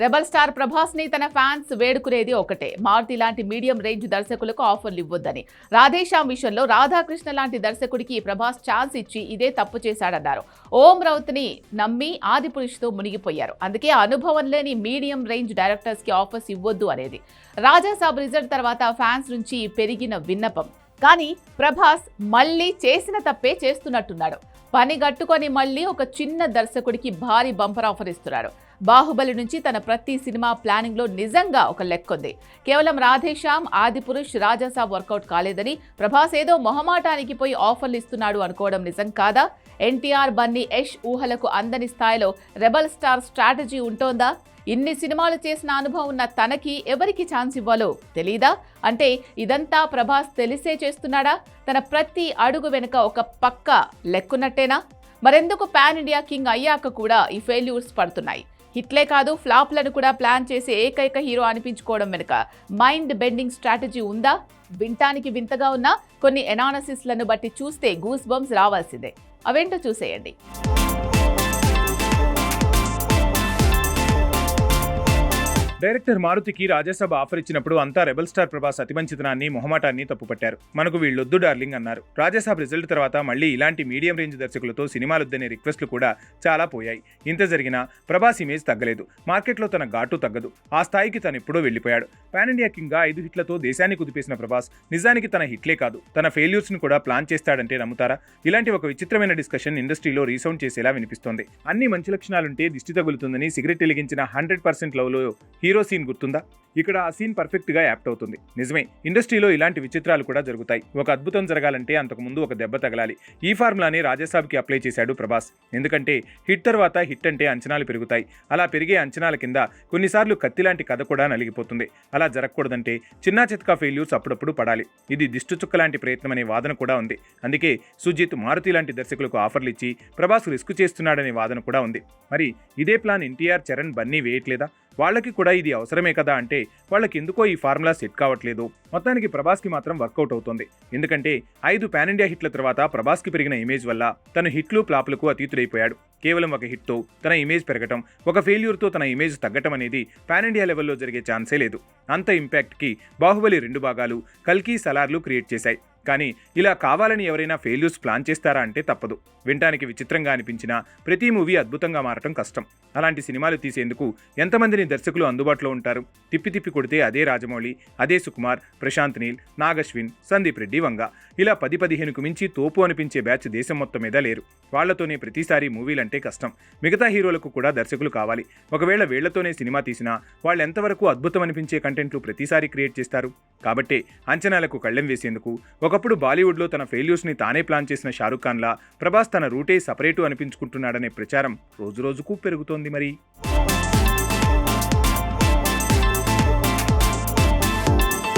Rebel star ప్రభాస్ని తన fans వేడుకునేది ఒకటే. మారుతి లాంటి మీడియం రేంజ్ దర్శకులకు ఆఫర్లు ఇవ్వొద్దని. రాధేశ్యామ్ విషయంలో రాధాకృష్ణ లాంటి దర్శకుడికి ప్రభాస్ ఛాన్స్ ఇచ్చి ఇదే తప్పు చేశాడన్నారు. ఓం రౌత్ని నమ్మి ఆది పురుషుతో మునిగిపోయారు. అందుకే అనుభవం లేని మీడియం రేంజ్ డైరెక్టర్స్కి ఆఫర్స్ ఇవ్వొద్దు అనేది. రాజాసాబ్ రిజల్ట్ తర్వాత ఫ్యాన్స్ నుంచి పెరిగిన విన్నపం. కానీ ప్రభాస్ మళ్ళీ చేసిన తప్పే చేస్తున్నట్టున్నాడు. పని గట్టుకొని మళ్ళీ ఒక చిన్న దర్శకుడికి భారీ బంపర్ ఆఫర్ ఇస్తున్నాడు బాహుబలి నుంచి తన ప్రతి సినిమా ప్లానింగ్లో నిజంగా ఒక లెక్కుంది కేవలం రాధేశ్యామ్ ఆదిపురుష్ రాజాసాబ్ వర్కౌట్ కాలేదని ప్రభాస్ ఏదో మొహమాటానికి పోయి ఆఫర్లు ఇస్తున్నాడు అనుకోవడం నిజం కాదా? ఎన్టీఆర్ బన్నీ యష్ ఊహలకు అందని స్థాయిలో రెబల్ స్టార్ స్ట్రాటజీ ఉంటోందా? ఇన్ని సినిమాలు చేసిన అనుభవం ఉన్న తనకి ఎవరికి ఛాన్స్ ఇవ్వాలో తెలీదా? అంటే ఇదంతా ప్రభాస్ తెలిసే చేస్తున్నాడా? తన ప్రతి అడుగు వెనుక ఒక పక్క లెక్కున్నట్టేనా? మరెందుకు పాన్ ఇండియా కింగ్ అయ్యాక కూడా ఈ ఫెయిల్యూర్స్ పడుతున్నాయి? హిట్లే కాదు ఫ్లాప్లను కూడా ప్లాన్ చేసే ఏకైక హీరో అనిపించుకోవడం వెనుక మైండ్ బెండింగ్ స్ట్రాటజీ ఉందా? వింటానికి వింతగా ఉన్న కొన్ని ఎనాలసిస్లను బట్టి చూస్తే గూస్ బంప్స్ రావాల్సిందే. అవేంటో చూసేయండి. డైరెక్టర్ మారుతికి రాజ్యసభ ఆఫర్ ఇచ్చినప్పుడు అంతా రెబల్ స్టార్ ప్రభాస్ అతిమంచితనాన్ని మొహమాటాన్ని తప్పుపట్టారు. మనకు వీళ్ళొద్దు డార్లింగ్ అన్నారు. రాజ్యసభ రిజల్ట్ తర్వాత మళ్ళీ ఇలాంటి మీడియం రేంజ్ దర్శకులతో సినిమాలొద్దనే రిక్వెస్ట్లు కూడా చాలా పోయాయి. ఇంత జరిగినా ప్రభాస్ ఇమేజ్ తగ్గలేదు. మార్కెట్లో తన ఘాటు తగ్గదు. ఆ స్థాయికి తను ఎప్పుడో వెళ్ళిపోయాడు. పాన్ ఇండియా కింగ్గా ఐదు హిట్లతో దేశాన్ని కుదిపేసిన ప్రభాస్ నిజానికి తన హిట్లే కాదు. తన ఫెయిల్యూర్స్ని కూడా ప్లాన్ చేస్తాడంటే నమ్ముతారా? ఇలాంటి ఒక విచిత్రమైన డిస్కషన్ ఇండస్ట్రీలో రీసౌండ్ చేసేలా వినిపిస్తోంది. అన్ని మంచి లక్షణాలుంటే దిష్టి తగులుతుందని సిగరెట్ వెలిగించిన హండ్రెడ్ పర్సెంట్ లవ్లో హీరో సీన్ గుర్తుందా? ఇక్కడ ఆ సీన్ పర్ఫెక్ట్గా యాప్ట్ అవుతుంది. నిజమే ఇండస్ట్రీలో ఇలాంటి విచిత్రాలు కూడా జరుగుతాయి. ఒక అద్భుతం జరగాలంటే అంతకు ముందు ఒక దెబ్బ తగలాలి. ఈ ఫార్ములాని రాజాసాబ్కి అప్లై చేశాడు ప్రభాస్. ఎందుకంటే హిట్ తర్వాత హిట్ అంటే అంచనాలు పెరుగుతాయి. అలా పెరిగే అంచనాల కింద కొన్నిసార్లు కత్తి లాంటి కథ కూడా నలిగిపోతుంది. అలా జరగకూడదంటే చిన్నా చిత్కా ఫెయిల్యూర్స్ అప్పుడప్పుడు పడాలి. ఇది దిష్టుచుక్క లాంటి ప్రయత్నం అనే వాదన కూడా ఉంది. అందుకే సుజిత్ మారుతి లాంటి దర్శకులకు ఆఫర్లు ఇచ్చి ప్రభాస్ రిస్క్ చేస్తున్నాడనే వాదన కూడా ఉంది. మరి ఇదే ప్లాన్ ఎన్టీఆర్ చరణ్ బన్నీ వేయట్లేదా? వాళ్ళకి కూడా ఇది అవసరమే కదా అంటే వాళ్ళకి ఎందుకో ఈ ఫార్ములా సెట్ కావట్లేదు. మొత్తానికి ప్రభాస్కి మాత్రం వర్కౌట్ అవుతుంది. ఎందుకంటే ఐదు పాన్ ఇండియా హిట్ల తర్వాత ప్రభాస్కి పెరిగిన ఇమేజ్ వల్ల తను హిట్లు ప్లాప్లకు అతీతుడైపోయాడు. కేవలం ఒక హిట్తో తన ఇమేజ్ పెరగటం ఒక ఫెయిల్యూర్తో తన ఇమేజ్ తగ్గటం అనేది పాన్ ఇండియా లెవెల్లో జరిగే ఛాన్సే లేదు. అంత ఇంపాక్ట్కి బాహుబలి రెండు భాగాలు కల్కి సలార్లు క్రియేట్ చేశాయి. కానీ ఇలా కావాలని ఎవరైనా ఫెయిల్యూర్స్ ప్లాన్ చేస్తారా అంటే తప్పదు. వినటానికి విచిత్రంగా అనిపించినా ప్రతి మూవీ అద్భుతంగా మారటం కష్టం. అలాంటి సినిమాలు తీసేందుకు ఎంతమందిని దర్శకులు అందుబాటులో ఉంటారు? తిప్పి తిప్పి కొడితే అదే రాజమౌళి అదే సుకుమార్ ప్రశాంత్ నీల్ నాగశ్విన్ సందీప్ రెడ్డి వంగ. ఇలా పది పదిహేనుకు మించి తోపు అనిపించే బ్యాచ్ దేశం మొత్తం మీద లేరు. వాళ్ళతోనే ప్రతిసారి మూవీలంటే కష్టం. మిగతా హీరోలకు కూడా దర్శకులు కావాలి. ఒకవేళ వీళ్ళతోనే సినిమా తీసినా వాళ్ళు ఎంతవరకు అద్భుతం అనిపించే కంటెంట్లు ప్రతిసారి క్రియేట్ చేస్తారు? కాబట్టే అంచనాలకు కళ్ళెం వేసేందుకు ఒకప్పుడు బాలీవుడ్లో తన ఫెయిల్యూర్స్ని తానే ప్లాన్ చేసిన షారుఖ్ ఖాన్లా ప్రభాస్ తన రూటే సపరేటు అనిపించుకుంటున్నాడనే ప్రచారం రోజురోజుకు పెరుగుతోంది మరి.